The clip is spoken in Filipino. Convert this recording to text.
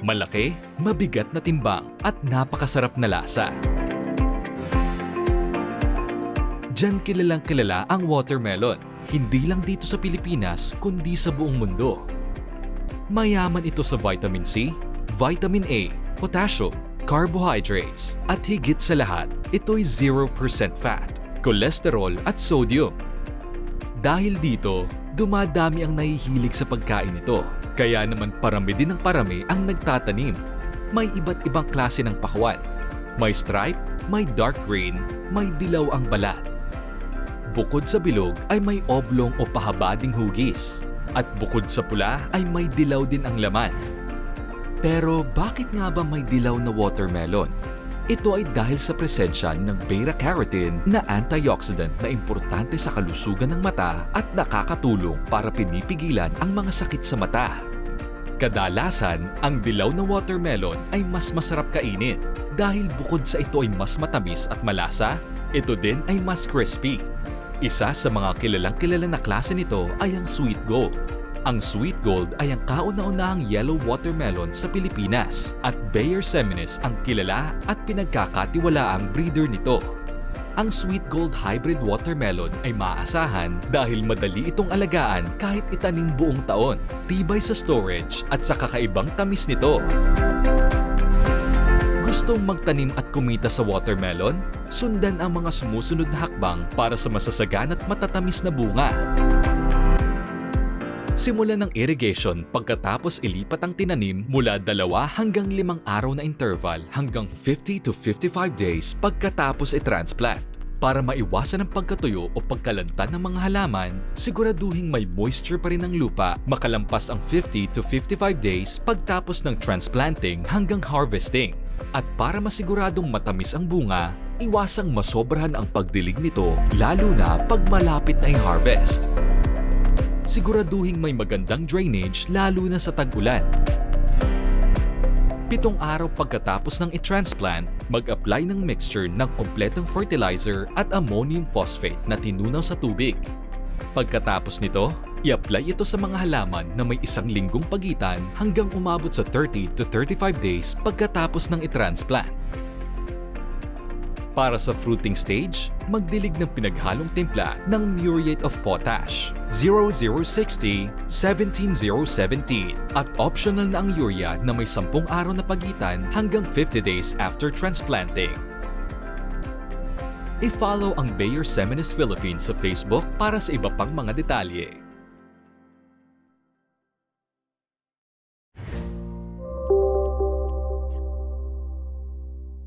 Malaki, mabigat na timbang at napakasarap na lasa. Diyan kilalang kilala ang watermelon, hindi lang dito sa Pilipinas kundi sa buong mundo. Mayaman ito sa vitamin C, vitamin A, potassium, carbohydrates, at higit sa lahat, ito'y 0% fat, cholesterol at sodium. Dahil dito, dumadami ang nahihilig sa pagkain nito. Kaya naman parami din ng parami ang nagtatanim. May iba't ibang klase ng pakwan. May stripe, may dark green, may dilaw ang balat. Bukod sa bilog ay may oblong o pahabading hugis. At bukod sa pula ay may dilaw din ang laman. Pero bakit nga ba may dilaw na watermelon? Ito ay dahil sa presensya ng beta-carotene na antioxidant na importante sa kalusugan ng mata at nakakatulong para pinipigilan ang mga sakit sa mata. Kadalasan, ang dilaw na watermelon ay mas masarap kainin dahil bukod sa ito ay mas matamis at malasa, ito din ay mas crispy. Isa sa mga kilalang kilala na klase nito ay ang sweet gold. Ang sweet gold ay ang kauna-unahang yellow watermelon sa Pilipinas at Bayer Seminis ang kilala at pinagkakatiwalaang breeder nito. Ang sweet gold hybrid watermelon ay maaasahan dahil madali itong alagaan kahit itanim buong taon, tibay sa storage at sa kakaibang tamis nito. Gustong magtanim at kumita sa watermelon? Sundan ang mga sumusunod na hakbang para sa masasagan at matatamis na bunga. Simulan ng irrigation pagkatapos ilipat ang tinanim mula dalawa hanggang limang araw na interval hanggang 50 to 55 days pagkatapos i-transplant. Para maiwasan ang pagkatuyo o pagkalanta ng mga halaman, siguraduhing may moisture pa rin ang lupa makalampas ang 50 to 55 days pagtapos ng transplanting hanggang harvesting. At para masiguradong matamis ang bunga, iwasang masobrahan ang pagdilig nito lalo na pag malapit na i-harvest siguraduhing may magandang drainage lalo na sa tag-ulan. Pitong araw pagkatapos ng i-transplant, mag-apply ng mixture ng kompletong fertilizer at ammonium phosphate na tinunaw sa tubig. Pagkatapos nito, i-apply ito sa mga halaman na may isang linggong pagitan hanggang umabot sa 30 to 35 days pagkatapos ng i-transplant. Para sa fruiting stage, magdilig ng pinaghalong timpla ng muriate of potash 0060 17017 at optional na ang urea na may 10 araw na pagitan hanggang 50 days after transplanting. I-follow ang Bayer Seminis Philippines sa Facebook para sa iba pang mga detalye.